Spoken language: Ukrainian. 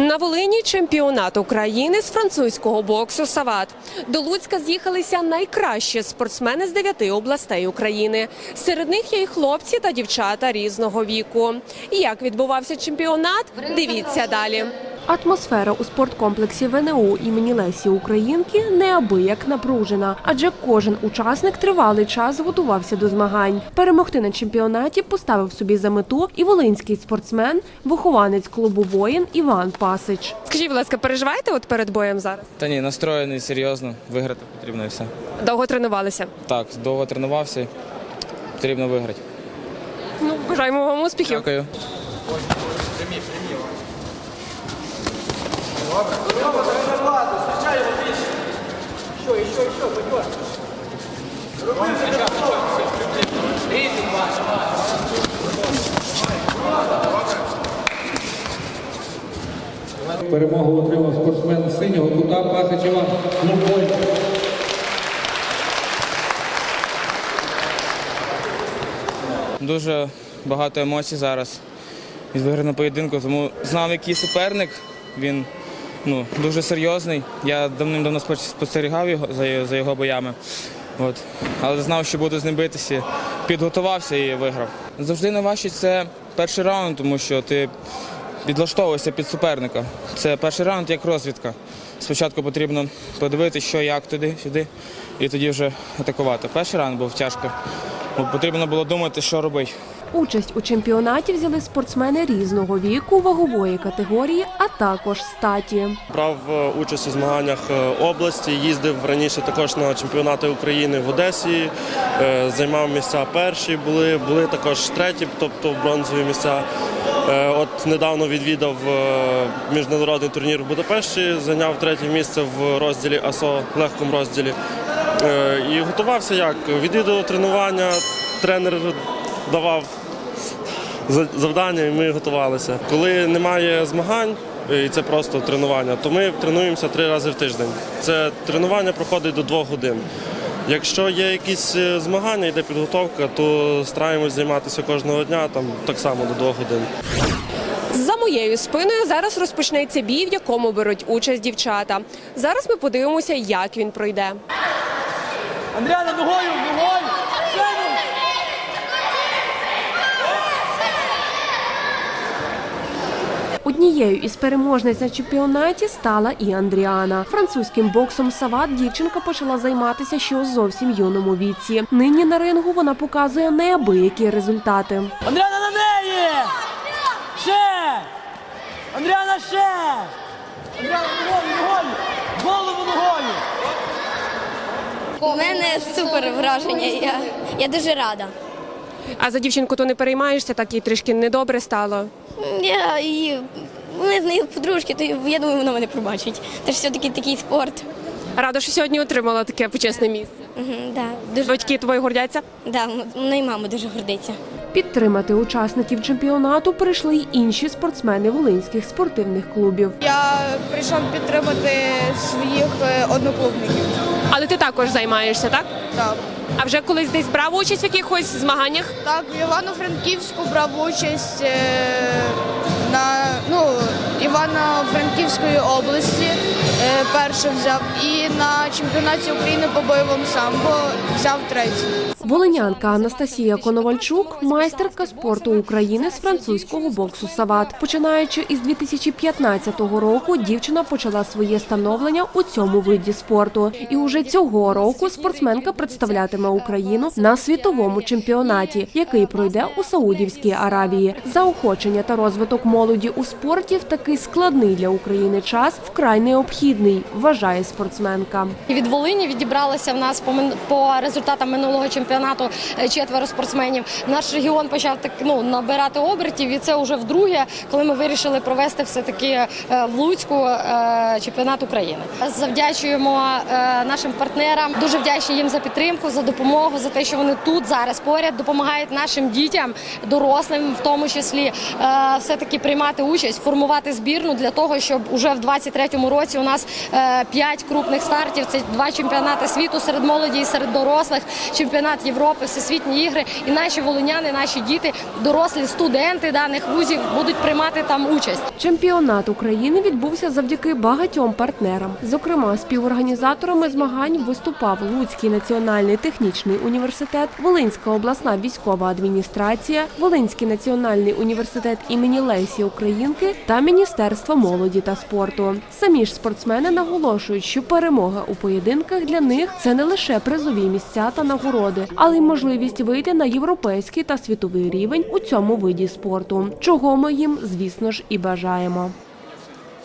На Волині чемпіонат України з французького боксу Сават. До Луцька з'їхалися найкращі спортсмени з дев'яти областей України. Серед них є й хлопці та дівчата різного віку. Як відбувався чемпіонат? Дивіться далі. Атмосфера у спорткомплексі ВНУ імені Лесі Українки неабияк напружена, адже кожен учасник тривалий час готувався до змагань. Перемогти на чемпіонаті поставив собі за мету і волинський спортсмен, вихованець клубу воїн Іван Пасич. Скажіть, будь ласка, переживаєте от перед боєм зараз? Та ні, настроєний серйозно, виграти потрібно і все. Довго тренувалися. Так, довго тренувався, потрібно виграти. Ну бажаємо вам успіхів. Дякую. Перемогу отримав спортсмен синього кута Пасич Іван. Лобой. Дуже багато емоцій зараз від виграного поєдинку, тому знав, який суперник. Він ну, дуже серйозний. Я давним-давно спостерігав його за, за його боями. От. Але знав, що буду з ним битися. Підготувався і виграв. Завжди найважче це перший раунд, тому що ти підлаштовуєшся під суперника. Це перший раунд як розвідка. Спочатку потрібно подивитися, що як туди, сюди, і тоді вже атакувати. Перший раунд був тяжко. бо Потрібно було думати, що робити. Участь у чемпіонаті взяли спортсмени різного віку, вагової категорії, а також статі. Брав е, участь у змаганнях е, області, їздив раніше також на чемпіонати України в Одесі, е, займав місця перші, були, були також треті, тобто бронзові місця. От недавно відвідав міжнародний турнір в Будапешті, зайняв третє місце в розділі АСО, легкому розділі. І готувався як? Відвідував тренування, тренер давав завдання, і ми готувалися. Коли немає змагань, і це просто тренування, то ми тренуємося три рази в тиждень. Це тренування проходить до двох годин. Якщо є якісь е, змагання, йде підготовка, то стараємось займатися кожного дня, там так само до двох годин. За моєю спиною зараз розпочнеться бій, в якому беруть участь дівчата. Зараз ми подивимося, як він пройде. Андріана, ногою, ногою! Однією із переможниць на чемпіонаті стала і Андріана. Французьким боксом Сават дівчинка почала займатися ще у зовсім юному віці. Нині на рингу вона показує неабиякі результати. Андріана на неї! Ще! Андріана ще! Андріана ногою, ногою! Голову ногою! У мене супер враження. Я, я дуже рада. А за дівчинку то не переймаєшся, так їй трішки недобре стало. Я і ми з нею подружки, то я думаю, вона мене пробачить. Це ж все-таки такий спорт. Рада, що сьогодні отримала таке почесне місце. Угу, да, дуже, Батьки твої гордяться. да, мене і мама дуже гордиться. Підтримати учасників чемпіонату прийшли й інші спортсмени волинських спортивних клубів. Я прийшов підтримати своїх е, одноклубників. Але ти також займаєшся, так? Так. А вже колись десь брав участь в якихось змаганнях? Так, в Івано-Франківську брав участь е, на ну, Івано-Франківської області перше взяв і на чемпіонаті України по бойовому самбо взяв третій. Волинянка Анастасія Коновальчук, майстерка спорту України з французького боксу Сават. Починаючи із 2015 року, дівчина почала своє становлення у цьому виді спорту. І уже цього року спортсменка представлятиме Україну на світовому чемпіонаті, який пройде у Саудівській Аравії. Заохочення та розвиток молоді у спорті в такий складний для України час вкрай необхідний, вважає спортсменка. Від Волині відібралося в нас по, результатам минулого чемпіонату е, четверо спортсменів. Наш регіон почав так ну набирати обертів, і це вже вдруге, коли ми вирішили провести все таки в Луцьку е, чемпіонат України. Завдячуємо е, нашим партнерам. Дуже вдячні їм за підтримку, за допомогу, за те, що вони тут зараз поряд допомагають нашим дітям, дорослим, в тому числі, все таки приймати участь, формувати збірну для того, щоб уже в 23-му році у нас е, п'ять крупних стартів. Це два чемпіонати світу серед молоді і серед дорослих, чемпіонат Європи, всесвітні ігри. І наші волиняни, наші діти, дорослі студенти даних вузів будуть приймати там участь. Чемпіонат України відбувся завдяки багатьом партнерам. Зокрема, співорганізаторами змагань виступав Луцький національний технічний університет, Волинська обласна військова адміністрація, Волинський національний університет імені Лесі Українки та Міністерство молоді та спорту. Самі ж спортсмени наголошують, що перемога у поєдинках для них це не лише призові місця та нагороди, але й можливість вийти на європейський та світовий рівень у цьому виді спорту, чого ми їм, звісно ж, і бажаємо.